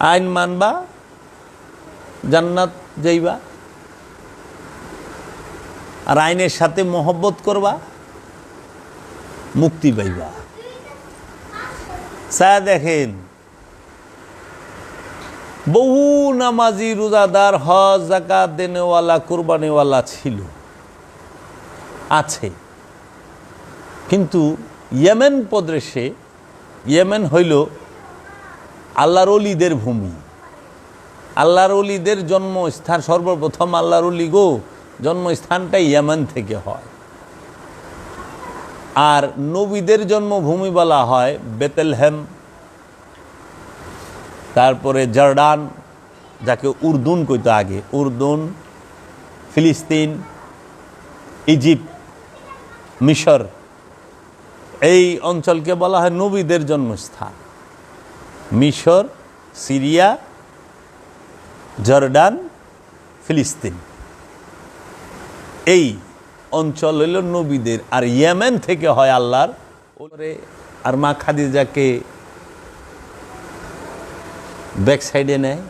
আইন মানবা, জান্নাত যাইবা, আর আইনের সাথে মহব্বত করবা, মুক্তি পাইবা। চা দেখেন, বহু নামাজি, রোজাদার, হজ জাকাত দেনেওয়ালা, কোরবানিওয়ালা ছিল। আছে। কিন্তু ইয়েমেন প্রদেশে, ইয়েমেন হইল আল্লাহর অলিদের ভূমি। আল্লাহর অলিদের জন্মস্থান, সর্বপ্রথম আল্লাহর অলি গো, জন্মস্থানটা ইয়েমেন থেকে হয়। আর নবীদের জন্মভূমি বলা হয় বেতেলহেম, তারপরে জর্ডান, যাকে উর্দুন কইতো আগে, উর্দুন, ফিলিস্তিন, ইজিপ্ট, মিশর, এই অঞ্চলকে বলা হয় নবীদের জন্মস্থান। মিশর, সিরিয়া, জর্ডান, ফিলিস্তিন। এই অঞ্চল হইল নবীদের, আর ইয়েমেন থেকে হয় আল্লাহর। ওরে, আর মা খাদিজাকে ব্যাক সাইডে নেয়।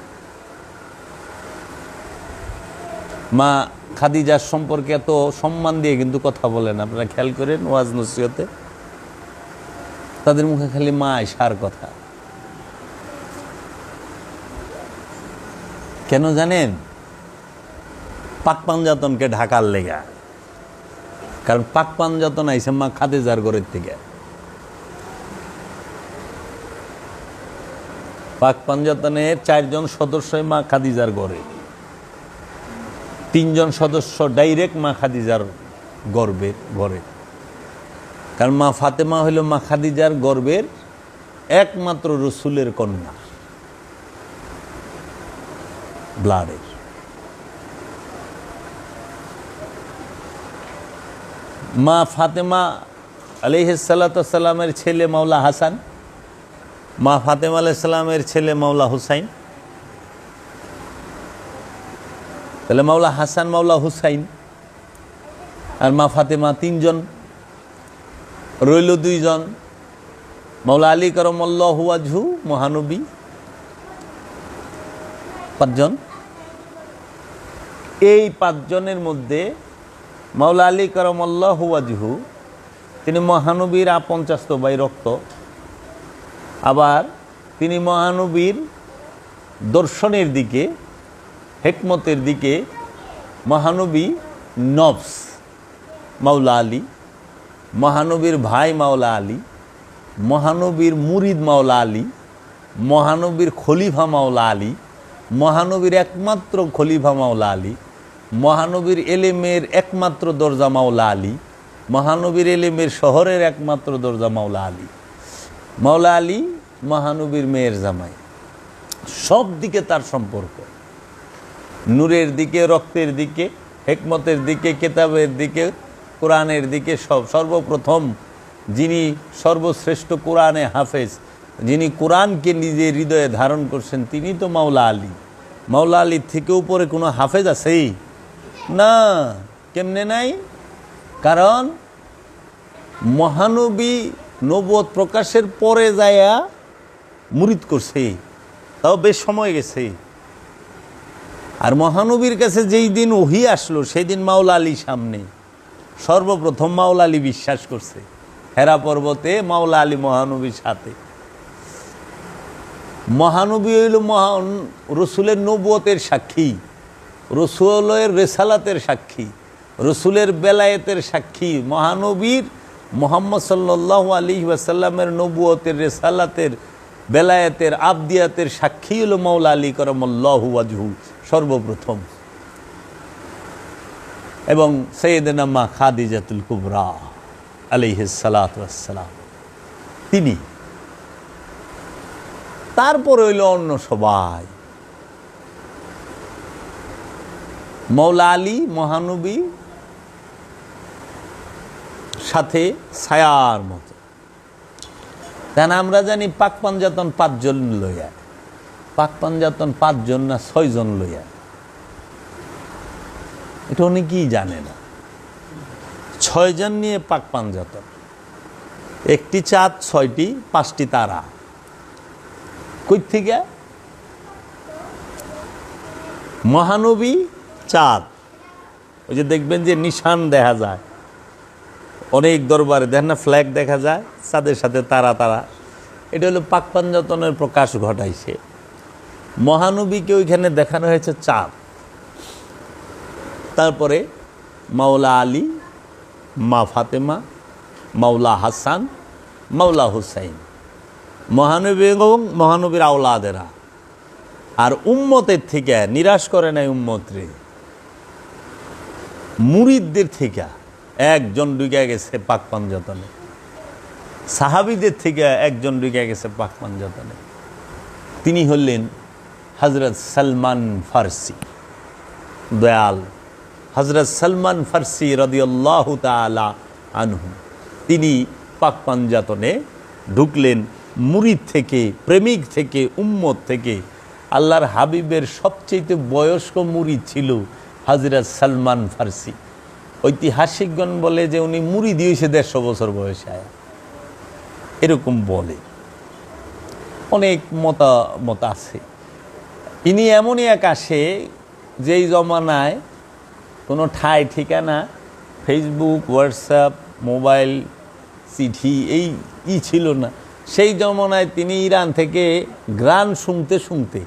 মা খাদিজার সম্পর্কে এত সম্মান দিয়ে কিন্তু কথা বলেন, আপনারা খেয়াল করেন ওয়াজ নসিহতে তাদের মুখে খালি মা আয়সার কথা। কেন জানেন? পাক পাঞ্জাতনকে ঢাকার লেগা। কারণ পাক পাঞ্জাতন আইসে মা খাদিজার ঘরের থেকে। পাক পাঞ্জাতনের চারজন সদস্যই মা খাদিজার ঘরে। তিনজন সদস্য ডাইরেক্ট মা খাদিজার গর্বের ঘরে। কারণ মা ফাতেমা হইল মা খাদিজার গর্বের একমাত্র রসুলের কন্যা। ব্লাডের মা ফাতেমা আলিহাসাল্লামের ছেলে মাওলা হাসান মা ফাতেমা আলাইসাল্লামের ছেলে মাওলা হুসাইন তাহলে মাওলা হাসান মাওলা হুসাইন আর মা ফাতেমা তিনজন রইল দুইজন মাওলা আলী করমল্লাহুয়াজহু মহানবী পাঁচজন? এই পাঁচজনের মধ্যে মাওলা আলী করমল্লাহুয়াজহু তিনি মহানবীর আপঞ্চাস্ত বাই রক্ত, আবার তিনি মহানবীর দর্শনের দিকে, হেকমতের দিকে মহানবী নবস মাওলা আলী, মহানবীর ভাই মাওলা আলী, মহানবীর মুরিদ মাওলা আলী, মহানবীর খলিফা মাওলা আলী মহানবীর একমাত্র খলিফা মাওলা আলী, মহানবীর এলেমের একমাত্র দরজা মাওলা আলী, মহানবীর এলেমের শহরের একমাত্র দরজা মাওলা আলী। মাওলা আলী মহানবীর মেয়ের জামাই। সব দিকে তার সম্পর্ক। নূরের দিকে, রক্তের দিকে, হেকমতের দিকে, কেতাবের দিকে, কোরআনের দিকে সব সর্বপ্রথম যিনি সর্বশ্রেষ্ঠ কোরআনে হাফেজ যিনি কোরআনকে নিজের হৃদয়ে ধারণ করছেন, তিনি তো মাওলা আলী। মাওলা আলীর থেকে উপরে কোনো হাফেজ আছেই? না, কেমনে নাই? কারণ মহানবী নবদ প্রকাশের পরে যায়া মুরিদ করছে, তাও বেশ সময় গেছে। আর মহানবীর কাছে যেই দিন ওহি আসলো সেই দিন মাওলা আলী সামনে। সর্বপ্রথম মাওলা আলী বিশ্বাস করছে, হেরা পর্বতে মাওলা আলী মহানবীর সাথে। মহানবী হইল মহান রসুলের নবুয়তের সাক্ষী, রসুলের রেসালাতের সাক্ষী, রসুলের বেলায়েতের সাক্ষী, মহানবীর মোহাম্মদ সাল্লাহ আলী ওয়াসাল্লামের নবুয়তের, রেসালাতের, বেলায়েতের, আবদিয়াতের সাক্ষী হল মৌলা আলী করমল্লাহু আজহু সর্বপ্রথম। এবং সৈয়দনা মা খাদিজাতুল কুবরা আলিহাসালাম তিনি তারপর হইল অন্য সবাই। মৌলা আলী, মহানবী সাথে ছায়ার মতো। কেন আমরা জানি পাক পাঞ্জাতন পাঁচজন লইয়া। পাক পাঞ্জাতন পাঁচজন না ছয়জন লইয়া। এটা অনেকেই জানে না। ছয়জন নিয়ে পাক পাঞ্জাতন। একটি চাঁদ, ছয়টি, পাঁচটি তারা। কই থেকে? মহানবী চাঁদ। ওই যে দেখবেন যে নিশান দেখা যায়। অনেক দরবারে দেখেন না ফ্ল্যাগ দেখা যায়, চাঁদের সাথে তারা তারা। এটা হলো পাকপাঞ্জতনের প্রকাশ ঘটাইছে। মহানবীকে ওইখানে দেখানো হয়েছে চাঁদ। তারপরে মাওলা আলী, মা ফাতেমা, মাওলা হাসান, মাওলা হুসাইন। মহানবী এবং মহানবীর আওলাদেরা। আর উম্মতের থেকে, নিরাশ করে নাই উম্মতরে। মুরিদদের থেকে একজন ডুগে গেছে পাক পাঞ্জতনে সাহাবিদের থেকে একজন ডুগে গেছে পাক পাঞ্জতনে তিনি হলেন হজরত সালমান ফার্সি। দয়াল হজরত সালমান ফার্সি রদিয়াল্লাহ তালা আনহু। তিনি পাক পাঞ্জাতনে ঢুকলেন মুরিদ থেকে, প্রেমিক থেকে, উম্মত থেকে আল্লাহর হাবিবের সবচেয়ে বয়স্ক মুরিদ ছিল হজরত সালমান ফার্সি। ঐতিহাসিকগণ বলে যে উনি মুড়ি দিয়েছে দেড়শো বছর বয়সে আয়া। এরকম বলে। অনেক মতামত আছে। ইনি এমনই এক আসে যেই জমানায় কোনো ঠাই ঠিকানা ফেসবুক হোয়াটসঅ্যাপ মোবাইল, চিঠি, এই ই ছিল না। সেই জমানায় তিনি ইরান থেকে গ্রান শুনতে শুনতে,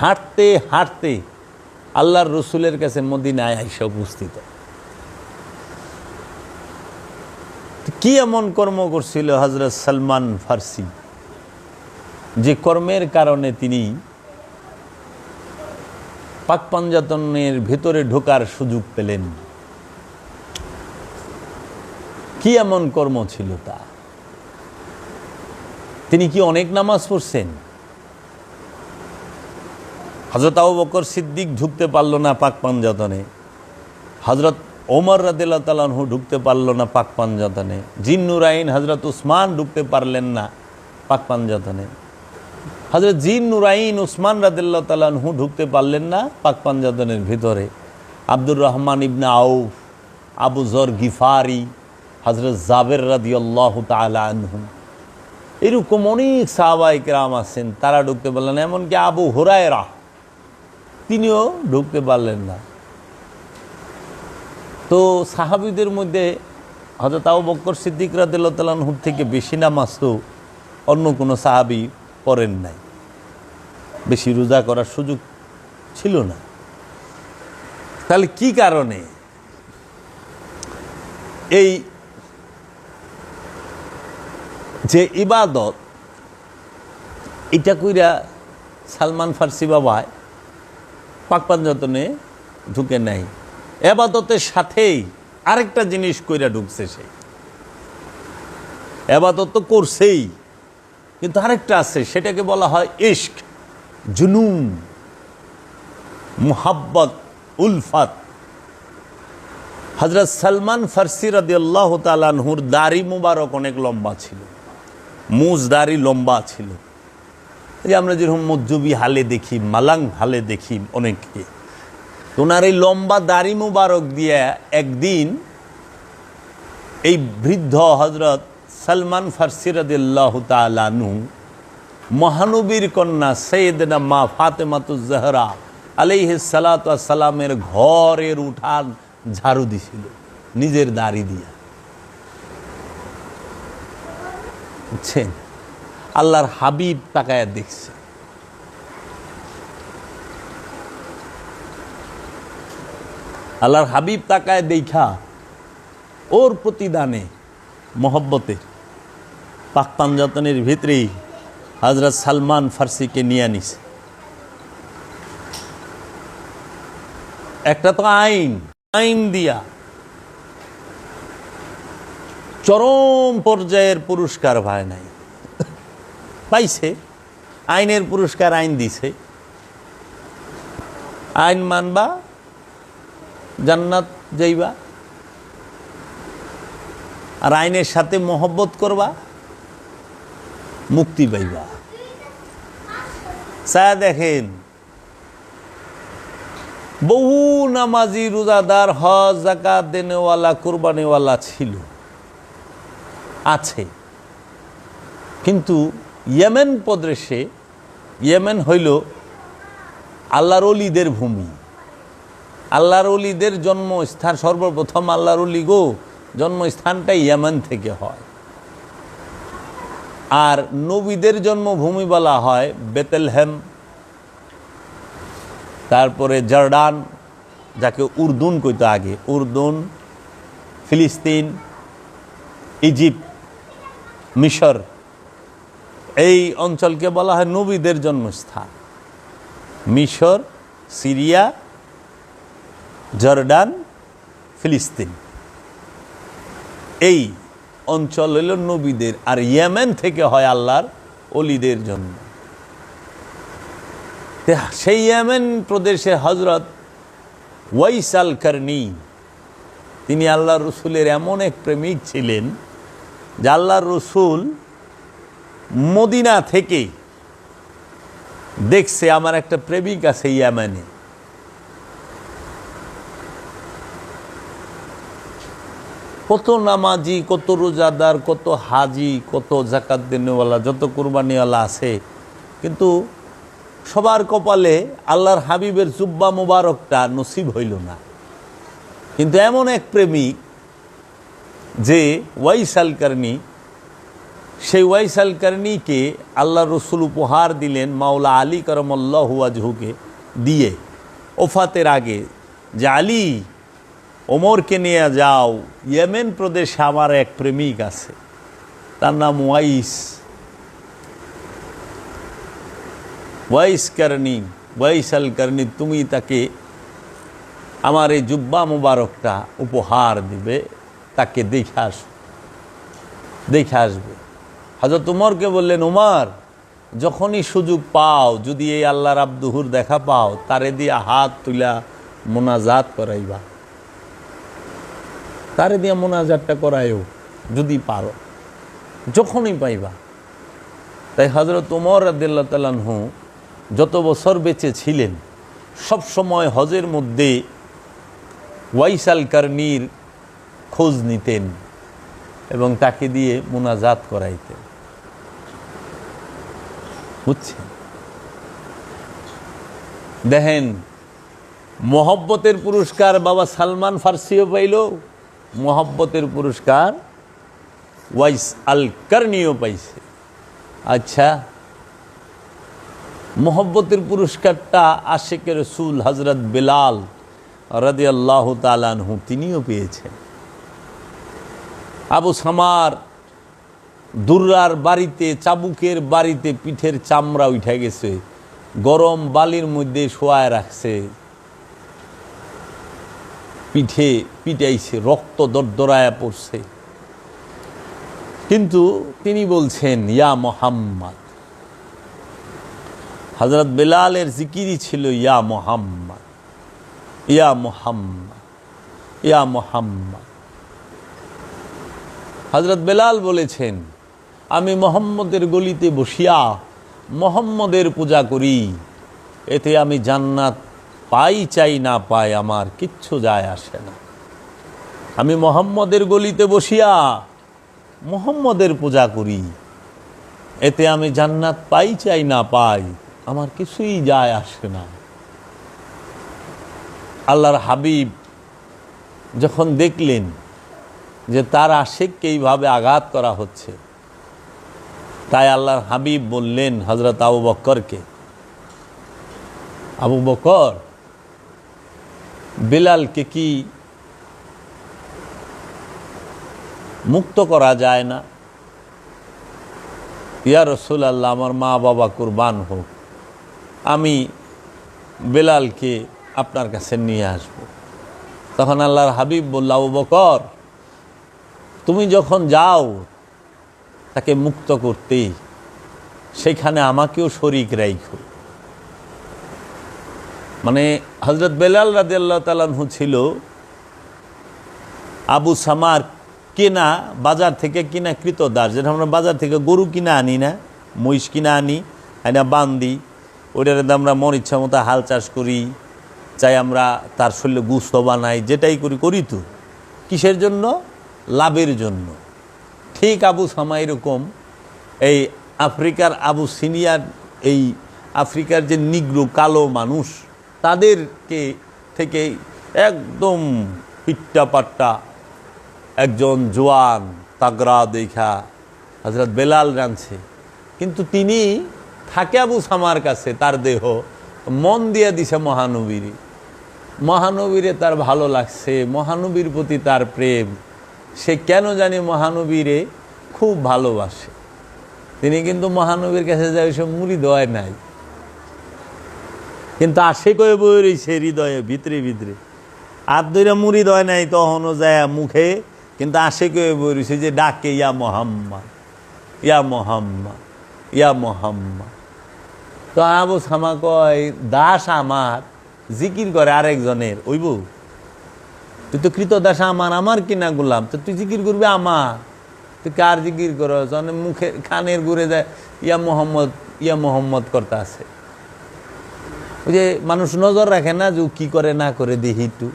হাঁটতে হাঁটতে আল্লাহর রসুলের কাছে মদিনায় আইসা উপস্থিত। কি এমন কর্ম করছিল হজরত সালমান ফার্সি, যে কর্মের কারণে তিনি পাক পাঞ্জাতনের ভেতরে ঢোকার সুযোগ পেলেন? কি এমন কর্ম ছিল তা? তিনি কি অনেক নামাজ পড়ছেন? হজরত আবু বকর সিদ্দিক ঢুকতে পারল না পাক পাঞ্জাতনে। হজরত ওমর রাদিল্লা তালাহু ঢুকতে পারল না পাক পাঞ্জাতনে। জিন্নুরাইন হজরত উসমান ঢুকতে পারলেন না পাক পাঞ্জাতনে। হজরত জিন নুরাইন উসমান রাদিল্লা তালাহু ঢুকতে পারলেন না পাক পাঞ্জাতনের ভিতরে। আব্দুর রহমান ইবনা আউফ, আবু জর গিফারি হজরত জাবের রাদিয়াল্লাহ তালা আনহু। এরকম অনেক সাহাবাইক রাম আছেন, তারা ঢুকতে পারলেন এমনকি আবু হুরায়রা, তিনিও ঢুকতে পারলেন না। তো সাহাবিদের মধ্যে হজরত আবু বক্কর সিদ্দিক রাদিল্লাহুর থেকে বেশি নামাজ তো অন্য কোনো সাহাবি পড়েন নাই। বেশি রোজা করার সুযোগ ছিল না। তাহলে কি কারণে? এই যে ইবাদত, এটা কইরা সালমান ফার্সি বাবায় পাকপাঞ্জতনে ঢুকে নাই। এবাদতের সাথেই আরেকটা জিনিস কইরা ঢুকছে সে। এবাদত তো করছেই, কিন্তু আরেকটা আছে, সেটাকে বলা হয় ইশক জুনুম মুহাব্বত, উলফাত। হজরত সালমান ফার্সি রাদি আল্লাহ তালানহুর দাড়ি মুবারক অনেক লম্বা ছিল। মুজ দাড়ি লম্বা ছিল। এই আমরা যেরকম মজ্জবি হালে দেখি, মালাং হালে দেখি অনেককে। ওনার এই লম্বা দাড়ি মুবারক দিয়ে একদিন এই বৃদ্ধ হজরত সালমান ফার্সি রদিল্লাহ তালানু মহানবীর কন্যা সৈয়দনা মা ফাতেমাতুজাহরা আলাইহ সালামের ঘরের উঠান ঝাড়ু দিছিল নিজের দাড়ি দিয়া। বুঝছেন? আল্লাহর হাবিব তাকায় দেখছে। আল্লাহর হাবিব তাকায় দেখা ওর প্রতিদানে মহব্বতে পাক পাঞ্জাতনের ভিতরেই হজরত সালমান ফার্সিকে নিয়ে আনিস একটা তো আইন আইন দিয়া চরম পর্যায়ের পুরস্কার ভাই নাই। পাইছে। আইনের পুরস্কার আইন দিছে। আইন মানবা, জান্নাত যাইবা। আর আইনের সাথে মহব্বত করবা, মুক্তি পাইবা। চায় দেখেন, বহু নামাজি রোজাদার হজ জাকাত দেনেওয়ালা, কোরবানিওয়ালা ছিল। আছে। কিন্তু ইয়েমেন প্রদেশে, ইয়েমেন হইল আল্লাহর অলিদের ভূমি। আল্লাহর অলিদের জন্মস্থান, সর্বপ্রথম আল্লাহর অলি গো জন্মস্থানটা ইয়েমেন থেকে হয়। আর নবীদের জন্মভূমি বলা হয় বেতেলহেম, তারপরে জর্ডান, যাকে উর্দুন কইতো আগে, উর্দুন, ফিলিস্তিন, ইজিপ্ট মিশর। এই অঞ্চলকে বলা হয় নবীদের জন্মস্থান। মিশর, সিরিয়া, জর্ডান, ফিলিস্তিন। এই অঞ্চল হইল নবীদের, আর ইয়েমেন থেকে হয় আল্লাহর অলিদের জন্য সেই ইয়েমেন প্রদেশে হজরত ওয়াইস আল কারনি তিনি আল্লাহ রসুলের এমন এক প্রেমিক ছিলেন যে রসুল মদিনা থেকে দেখছে, আমার একটা প্রেমিক আছে ইয়ামানে। কত নামাজি, কত রোজাদার, কত হাজি, কত জাকাত দিনওয়ালা, যত কুরবানিওয়ালা আছে। কিন্তু সবার কপালে আল্লাহর হাবিবের জুব্বা মোবারকটা নসিব হইল না। কিন্তু এমন এক প্রেমিক যে ওয়াইসাল কারনি সেই ওয়াইসাল কারনিকে আল্লাহ রসুল উপহার দিলেন মাওলা আলী করমল্লাহ আজহুকে দিয়ে। ওফাতের আগে যে আলী, ওমরকে নিয়ে যাও, ইয়েমেন প্রদেশে আমার এক প্রেমিক আছে, তার নাম ওয়াইস। ওয়াইস কারণী ওয়াইসাল কারণী, তুমি তাকে আমার এই জুব্বা মুবারকটা উপহার দিবে। তাকে দেখে আস, দেখে আসবে। হজরত উমরকে বললেন, উমার, যখনই সুযোগ পাও, যদি এই আল্লাহর আব্দুহুর দেখা পাও, তারে দিয়া হাত তুলা মোনাজাত করাইবা। তারে দিয়া মোনাজাতটা করায়ও, যদি পারো, যখনই পাইবা। তাই হজরত উমর আবদুল্লাহ তালানহু যত বছর বেঁচে ছিলেন, সব সময় হজের মধ্যে ওয়াইসাল কারনির খোঁজ নিতেন এবং তাকে দিয়ে মোনাজাত করাইতেন। বুঝছেন? দেখেন, মোহব্বতের পুরস্কার বাবা সালমান ফার্সিও পাইল, মোহব্বতের পুরস্কার ওয়াইস আল কারনিও পাইছে। আচ্ছা মোহব্বতের পুরস্কারটা আশেকের রসুল হজরত বেলাল রাদি তালানহু তিনিও পেয়েছেন। আবু সামার দুর্রার বাড়িতে, চাবুকের বাড়িতে পিঠের চামড়া উঠে গেছে, গরম বালির মধ্যে শোয়ায় রাখছে। পিঠে পিটাইছে, রক্ত দরদরায়া পড়ছে। কিন্তু তিনি বলছেন, ইয়া মোহাম্মদ। হজরত বেলালের জিকিরি ছিল, ইয়া মোহাম্মদ। ইয়া মোহাম্মদ। ইয়া মোহাম্মদ। হজরত বেলাল বলেছেন, আমি মোহাম্মদের গলিতে বসিয়া মোহাম্মদের পূজা করি। এতে আমি জান্নাত পাই চাই না পাই আমার কিচ্ছু যায় আসে না। আমি মোহাম্মদের গলিতে বসিয়া মোহাম্মদের পূজা করি। এতে আমি জান্নাত পাই চাই না পাই আমার কিছুই যায় আসে না। আল্লাহর হাবিব যখন দেখলেন যে তার আশেককে এইভাবে আঘাত করা হচ্ছে। তাই আল্লাহর হাবিব বললেন হজরত আবু বক্করকে, আবু বকর বেলালকে কি মুক্ত করা যায় না? ইয়া রসুল আল্লাহ আমার মা বাবা কুরবান হোক, আমি বেলালকে আপনার কাছে নিয়ে আসব। তখন আল্লাহর হাবিব বলল, আবু বকর তুমি যখন যাও, তাকে মুক্ত করতে সেখানে আমাকেও শরিক রাইখো। মানে হজরত বেলাল রাজি আল্লাহ তালাহু ছিল আবু সামার কেনা, বাজার থেকে কিনা কৃতদাস যেটা আমরা বাজার থেকে গরু কিনা আনি না, মহিষ কিনা আনি, আইনা বান্দি। ওইটার আমরা মন ইচ্ছা মতো হাল চাষ করি, চাই আমরা তার শরীরে গুস্ত বানাই, যেটাই করি করি তো। কিসের জন্য? লাভের জন্য। ঠিক আবু সামা এরকম, এই আফ্রিকার আবু সিনিয়র, এই আফ্রিকার যে নিগ্রো কালো মানুষ, তাদেরকে থেকে একদম পিট্টা পাট্টা একজন জোয়ান তাগরা দেখা হজরত বেলাল রাঁধছে। কিন্তু তিনি থাকে আবু সামার কাছে, তার দেহ মন দিয়ে দিছে মহানবীর। মহানবীরে তার ভালো লাগছে, মহানবীর প্রতি তার প্রেম। সে কেন জানি মহানবীরে খুব ভালোবাসে। তিনি কিন্তু মহানবীর কাছে যায় ওইসব মুড়ি দেওয়ায় নাই। কিন্তু আসে কয়ে বই রয়েছে হৃদয়ে ভিতরে ভিতরে। আর দুইটা মুড়ি দেওয়া নাই তখনও যায় মুখে, কিন্তু আসে কয়ে বই রয়েছে যে ডাকে, ইয়া মোহাম্মদ ইয়া মোহাম্মদ ইয়া মোহাম্মদ। তো আবু সামা কয়, দাস আমার, জিকির করে আরেকজনের ওইব তুই তো কৃত দাস আমার আমার কিনা গুলাম, তো তুই জিকির করবি আমার। তুই কার জিকির করো মুখে খানের ঘুরে যায়, ইয়া মোহাম্মদ ইয়া মোহাম্মদ করতে আছে। ওই যে মানুষ নজর রাখে না যে কি করে, না করে, দেখি একটু।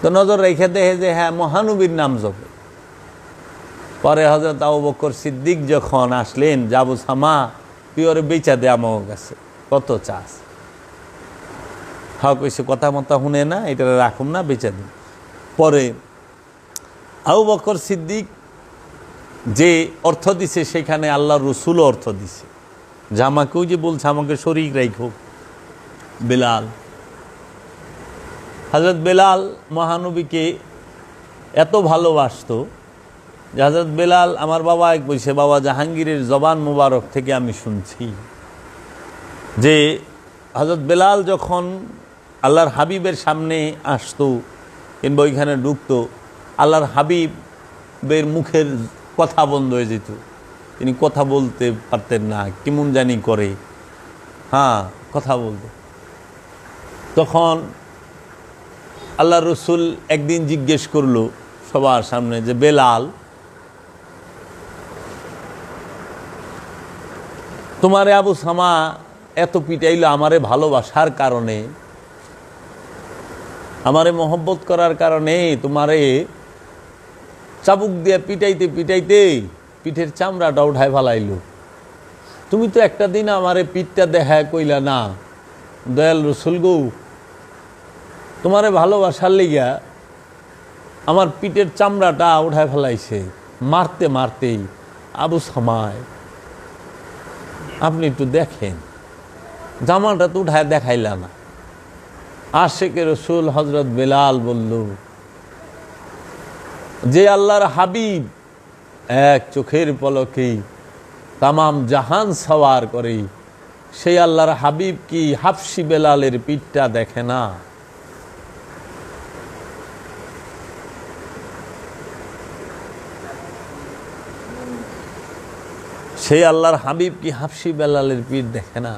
তো নজর রেখে দেখে যে হ্যাঁ মহানবীর নাম জপে। পরে হজরত আবু বকর সিদ্দিক যখন আসলেন, যাব সামা, তুই ওরে বেচা দে আমার কাছে। কত চাস? হা কইছে কথা মতা শুনে না, এটা রাখুন না, বেচা দিন। পরে আবু বকর সিদ্দিক যে অর্থ দিছে, সেখানে আল্লাহ রসুলও অর্থ দিছে। যে আমাকেও যে বলছে, আমাকে শরিক রাখো বেলাল হজরত বেলাল মহানবীকে এত ভালোবাসতো যে হজরত বেলাল, আমার বাবা এক বলছে, বাবা, জাহাঙ্গীরের জবান মুবারক থেকে আমি শুনছি। যে হজরত বেলাল যখন আল্লাহর হাবিবের সামনে আসতো কিংবা ওইখানে ঢুকতো, আল্লাহর হাবিবের মুখের কথা বন্ধ হয়ে যেত। তিনি কথা বলতে পারতেন না, কেমন জানি করে। হ্যাঁ কথা বলতে। তখন আল্লাহ রসুল একদিন জিজ্ঞেস করল সবার সামনে যে, বেলাল, তোমারে আবু সামা এত পিটাইলো আমারে ভালোবাসার কারণে আমারে মহব্বত করার কারণে তোমারে চাবুক দিয়ে পিটাইতে পিটাইতে পিঠের চামড়াটা উঠায় ফেলাইলো। তুমি তো একটা দিন আমারে পিঠটা দেখায় কইলা না, দয়াল রসুল গৌ, তোমারে ভালোবাসার লিগা আমার পিঠের চামড়াটা উঠায় ফেলাইছে, মারতে মারতেই। আবু সামায় আপনি একটু দেখেন, জামাটা তো উঠায় দেখাইলা না। আশেকে রসুল হজরত বেলাল বলল, যে আল্লাহর হাবিব এক চোখের পলকেই তামাম জাহান সওয়ার করে, সেই আল্লাহর হাবিব কি হাফসি বেলালের পিঠটা দেখে না? সেই আল্লাহর হাবিব কি হাফসি বেলালের পিঠ দেখে না?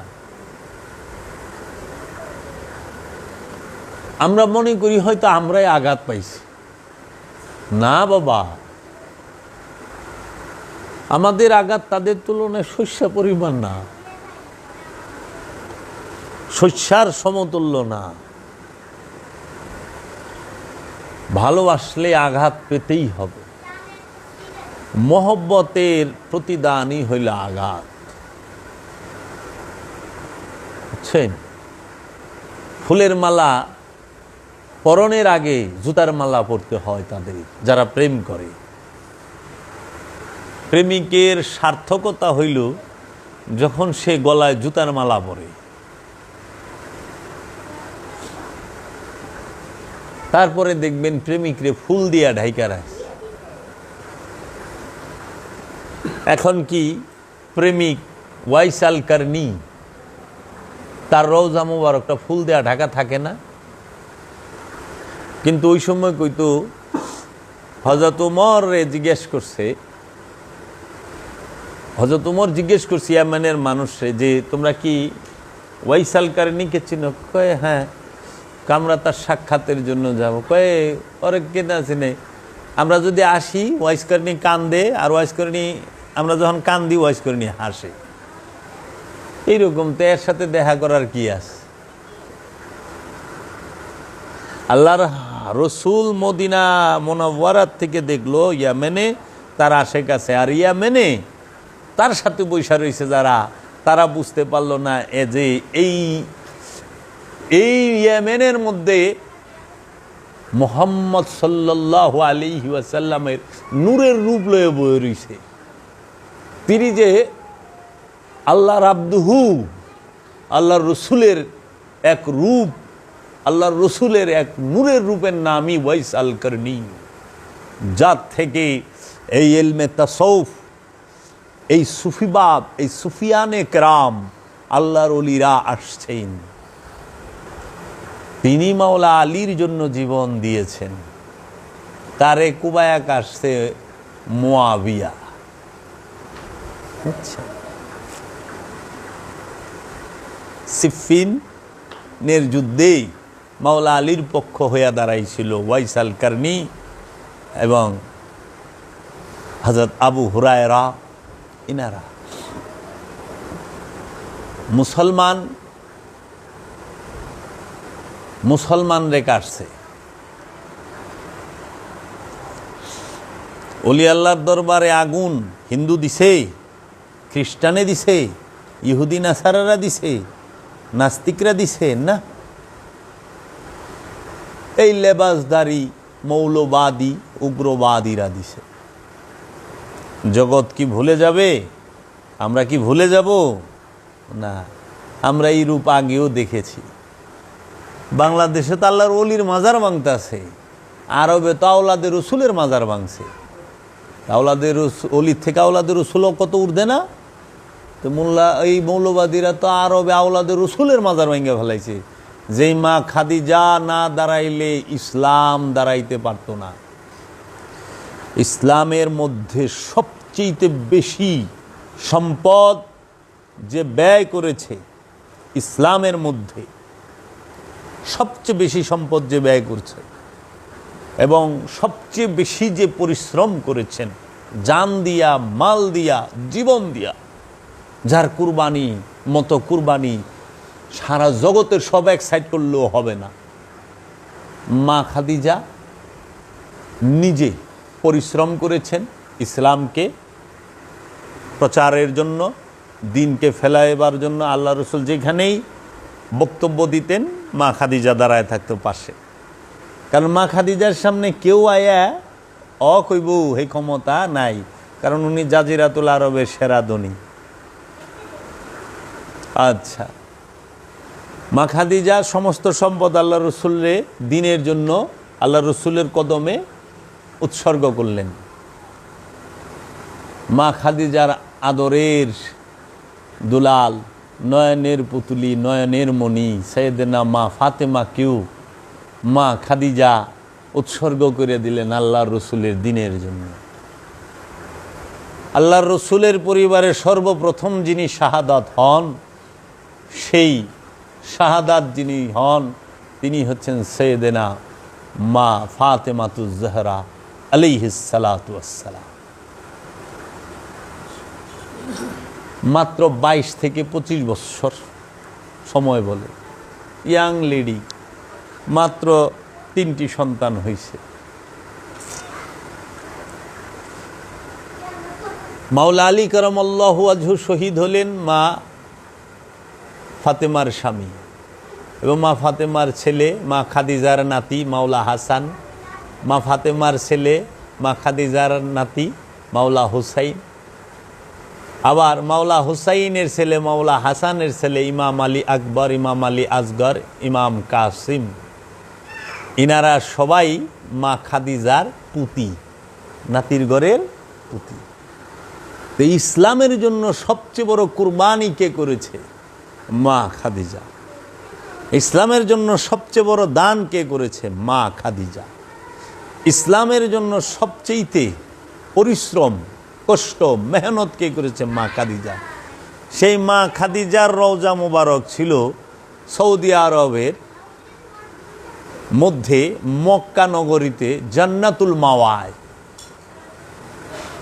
আমরা মনে করি হয়তো আমরাই আঘাত পাইছি। না বাবা। আমাদের আঘাত তাদের তুলনায় শস্য পরিমাণ না। শস্যার সমতুল্য না। ভালোবাসলে আঘাত পেতেই হবে। মহব্বতের প্রতিদানই হইল আঘাত। বুঝছেন? ফুলের মালা পরনের আগে জুতার মালা পরতে হয় তাদের, যারা প্রেম করে। প্রেমিকের সার্থকতা হইল যখন সে গলায় জুতার মালা পরে। তারপরে দেখবেন প্রেমিকরে ফুল দিয়া ঢাইকার এখন কি প্রেমিক ওয়াইসাল কারনি, তার রৌজা মুবারকটা ফুল দেয়া ঢাকা থাকে না? কিন্তু ওই সময় কইতো হজরত উমর জিজ্ঞেস করছে হজরত উমর জিজ্ঞেস করছে, ইয়ামানের মানুষে যে তোমরা কি ওয়াইসাল কারনিকে চিনো কয়ে হ্যাঁ আমরা তার সাক্ষাতের জন্য যাব। কয়ে, ওরে কেনা চিনে, আমরা যদি আসি ওয়াইস কারনি কান্দে, আর ওয়াইস কারনি আমরা যখন কান্দি ওয়াইস কারনি হাসে। এইরকম তো এর সাথে দেখা করার কি আছে? আল্লাহর রসুল মদিনা মোনাওয়ারাত থেকে দেখল ইয়া ইয়ামেনে, তার আশেকাছে আর ইয়ামেনে, তার সাথে বৈশা রয়েছে যারা। তারা বুঝতে পারল না এ যে এই এই ইয়ামেনের মধ্যে মোহাম্মদ সাল্লাহ আলী ওয়াসাল্লামের নূরের রূপ লয়ে বয়ে রইছে। তিনি যে আল্লাহর আব্দুহু, আল্লাহর রসুলের এক রূপ আল্লাহর রসুলের এক নূরের রূপের নামই ওয়াইস আল করনি। যার থেকে এই এলমে তাসৌফ, এই সুফিবাব এই সুফিয়ানে কেরাম আল্লাহর অলিরা আসছেন। তিনি মাওলা আলীর জন্য জীবন দিয়েছেন। তারে কুবায়াক আসছে মোয়াবিয়া আচ্ছা। সিফিনের যুদ্ধেই মাওলা আলীর পক্ষ হইয়া দাঁড়াইছিল ওয়াইসাল কারনি এবং হজরত আবু হুরায়রা ইনারা। মুসলমান মুসলমান রেখে আসছে। অলি আল্লাহর দরবারে আগুন হিন্দু দিছে, খ্রিস্টানে দিছে, ইহুদি, নাসারারা দিছে, নাস্তিকরা দিছে, না? এই লেবাসদারি মৌলবাদী, উগ্রবাদীরা দিছে। জগৎ কি ভুলে যাবে? আমরা কি ভুলে যাব? না, আমরা এই রূপ আগেও দেখেছি। বাংলাদেশে তো আল্লাহর অলির মাজার ভাঙতে আছে আরবে তো আওলাদের রসুলের মাজার ভাঙছে। আওলাদের অলির থেকে আওলাদের রসুলও কত উঠবে না? তো মোল্লা, এই মৌলবাদীরা তো আরবে আওলাদের রসুলের মাজার ভেঙে ফেলাইছে। যেই মা খাদিজা না দাঁড়াইলে ইসলাম দাঁড়াইতে পারতো না। ইসলামের মধ্যে সবচেয়ে বেশি সম্পদ যে ব্যয় করেছে ইসলামের মধ্যে, সবচেয়ে বেশি সম্পদ যে ব্যয় করছে এবং সবচেয়ে বেশি যে পরিশ্রম করেছেন, জান দিয়া, মাল দিয়া, জীবন দিয়া, যার কুরবানি, মতো কুরবানি সারা জগতের সব এক সাইড করলেও হবে না। মা খাদিজা নিজে পরিশ্রম করেছেন ইসলামকে প্রচারের জন্য, দিনকে ফেলাইবার জন্য আল্লাহ রসুল যেখানেই বক্তব্য দিতেন, মা খাদিজা দাঁড়ায় থাকতো পাশে। কারণ মা খাদিজার সামনে কেউ আয়া, অ কইব এই ক্ষমতা নাই। কারণ উনি জাজিরাতুল আরবের সেরা ধনী। আচ্ছা। মা খাদিজা সমস্ত সম্পদ আল্লাহ রসুল্লে দিনের জন্য আল্লাহ রসুলের কদমে উৎসর্গ করলেন। মা খাদিজার আদরের দুলাল, নয়নের পুতুলি, নয়নের মণি, সৈয়দনা মা ফাতেমা কেউ, মা খাদিজা উৎসর্গ করে দিলেন আল্লাহ রসুলের দিনের জন্য। আল্লাহর রসুলের পরিবারের সর্বপ্রথম যিনি শাহাদাত হন, সেই শাহাদাত যিনি হন, তিনি হচ্ছেন সৈয়দেনা মা ফাতেমাতুজ্জাহরা আলিহিসালাতাম মাত্র বাইশ থেকে পঁচিশ বছর সময় বলে। ইয়াং লেডি, মাত্র তিনটি সন্তান হয়েছে মাওলা আলী করমল্লাহ আজহু শহীদ হলেন মা ফাতেমার স্বামী এবং মা ফাতেমার ছেলে, মা খাদিজার নাতি, মাওলা হাসান, মা ফাতেমার ছেলে, মা খাদিজার নাতি, মাওলা হুসাইন। আবার মাওলা হুসাইনের ছেলে, মাওলা হাসানের ছেলে, ইমাম আলী আকবর, ইমাম আলী আসগর, ইমাম কাসিম। ইনারা সবাই মা খাদিজার পুতি, নাতির গড়ের পুতি। তো ইসলামের জন্য সবচেয়ে বড় কুরবানি কে করেছে? মা খাদিজা। ইসলামের জন্য সবচেয়ে বড় দান কে করেছে? মা খাদিজা। ইসলামের জন্য সবচেয়েতে পরিশ্রম, কষ্ট, মেহনত কে করেছে মা খাদিজা? সেই মা খাদিজার রওজা মুবারক ছিল সৌদি আরবের মধ্যে মক্কা নগরীতে জান্নাতুল মাওয়ায়।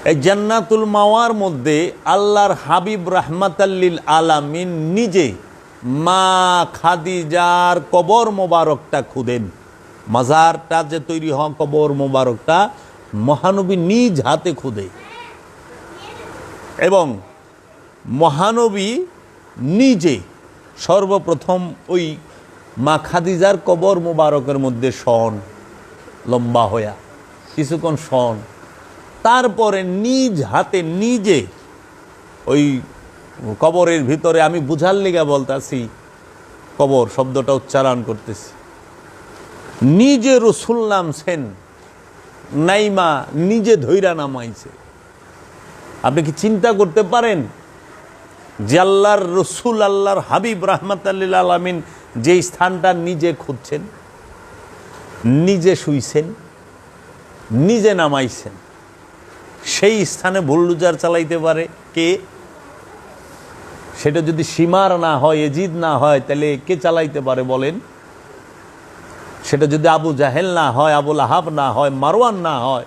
এই জান্নাতুল মাওয়ার মধ্যে আল্লাহর হাবিব রাহমাতাল্লিল আলামিন নিজে মা খাদিজার কবর মোবারকটা খুদেন। মাজারটা যে তৈরি হওয়া কবর মোবারকটা মহানবী নিজ হাতে খুদে। এবং মহানবী নিজে সর্বপ্রথম ওই মা খাদিজার কবর মোবারকের মধ্যে শন, লম্বা হইয়া, কিছুক্ষণ শন। তারপরে নিজ হাতে নিজে ওই কবরের ভিতরে আমি বুঝার লিগা বলতাছি, কবর শব্দটা উচ্চারণ করতেছি। নিজে রসুল নামছেন, নাইমা নিজে ধৈরা নামাইছে। আপনি কি চিন্তা করতে পারেন যে আল্লাহর রসুল, আল্লাহর হাবিব রহমত আলমিন যে স্থানটা নিজে খুঁজছেন, নিজে শুইছেন, নিজে নামাইছেন? সেই স্থানে বুল্ডুজার চালাইতে পারে। কে? সেটা যদি সীমার না হয়, এজিদ না হয়, তাহলে কে চালাইতে পারে বলেন? সেটা যদি আবু জাহেল না হয় আবুল আহাব না হয়, মারওয়ান না হয়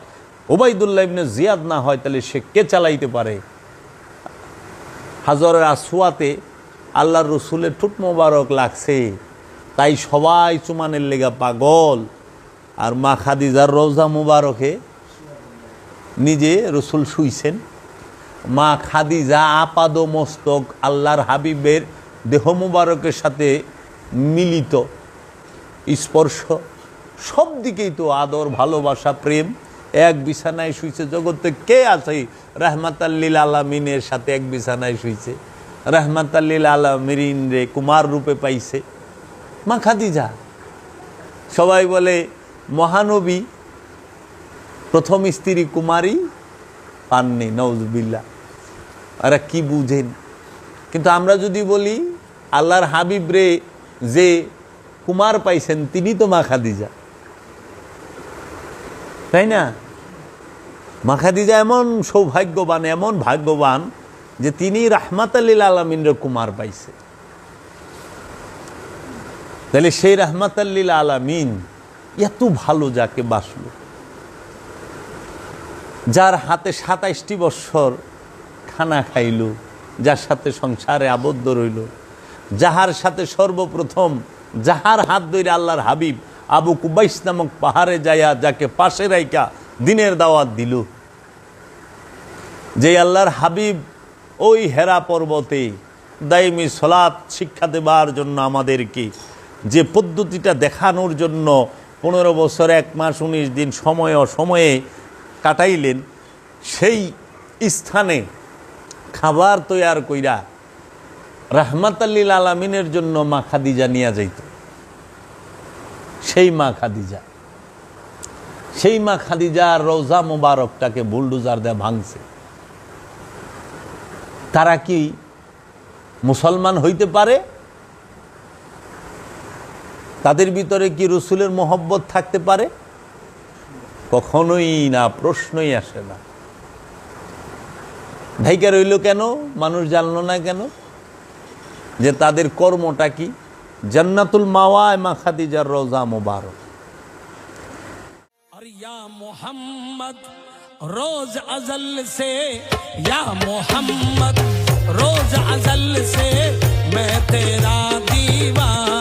ওবায়দুল্লাহ ইবনে জিয়াদ না হয়, তাহলে সে কে চালাইতে পারে? হাজরের আসুয়াতে আল্লাহর রসুলের ঠুট মোবারক লাগছে, তাই সবাই চুমানের লেগা পাগল। আর মা খাদিজার রোজা মুবারকে নিজে রসুল শুইছেন। মা খাদিজা আপাদ মস্তক আল্লাহর হাবিবের দেহ মুবারকের সাথে মিলিত, স্পর্শ, সব দিকেই তো আদর, ভালোবাসা, প্রেম। এক বিছানায় শুইছে জগতে কে আছে? রহমাতাল্লিল আলামিনের সাথে এক বিছানায় শুইছে। রহমাতাল্লিল আলামিন রে কুমার রূপে পাইছে। মা খাদিজা, সবাই বলে, মহানবী প্রথম স্ত্রী কুমারী, পাননি নওজবিল্লা এরা কি বুঝেন? কিন্তু আমরা যদি বলি, আল্লাহর হাবিব রে, যে কুমার পাইছেন, তিনি তো মা খাদিজা। তাই না? মা খাদিজা এমন সৌভাগ্যবান, এমন ভাগ্যবান যে তিনি রাহমাত আল্লিল আলমিনের কুমার পাইছে। তাহলে সেই রাহমাত আল্লিল আলমিন এত ভালো যাকে বাসলো। যার হাতে সাতাইশটি বৎসর খানা খাইল, যার সাথে সংসারে আবদ্ধ রইল, যাহার সাথে সর্বপ্রথম যাহার হাত ধরে আল্লাহর হাবিব আবু কুবাইস নামক পাহাড়ে যাইয়া যাকে পাশে রাইকা দিনের দাওয়াত দিল। যে আল্লাহর হাবিব ওই হেরা পর্বতে দাইমি সলাৎ শিক্ষা দেবার জন্য আমাদেরকে যে পদ্ধতিটা দেখানোর জন্য পনেরো বছর, এক মাস, উনিশ দিন সময় অসময়ে কাটাইলেন, সেই স্থানে খাবার তৈয়ার কইরা রাহমাতাল্লিল আলমিনের জন্য মা খাদিজা নিয়ে যাইত। সেই মা খাদিজা। সেই মা খাদিজার রোজা মোবারকটাকে বুলডুজার দেয়া ভাঙছে। তারা কি মুসলমান হইতে পারে? তাদের ভিতরে কি রসুলের মোহব্বত থাকতে পারে? কখনোই না প্রশ্নই আসে না ঢাইকা রইল কেন মানুষ জানলো না কেন যে তাদের কর্মটা কি জান্নাতুল মাওয়ায় মা খাদিজার রোজা মোবারক और या मोहम्मद रोज अजल से या मोहम्मद रोज अजल से मैं तेरा दीवाना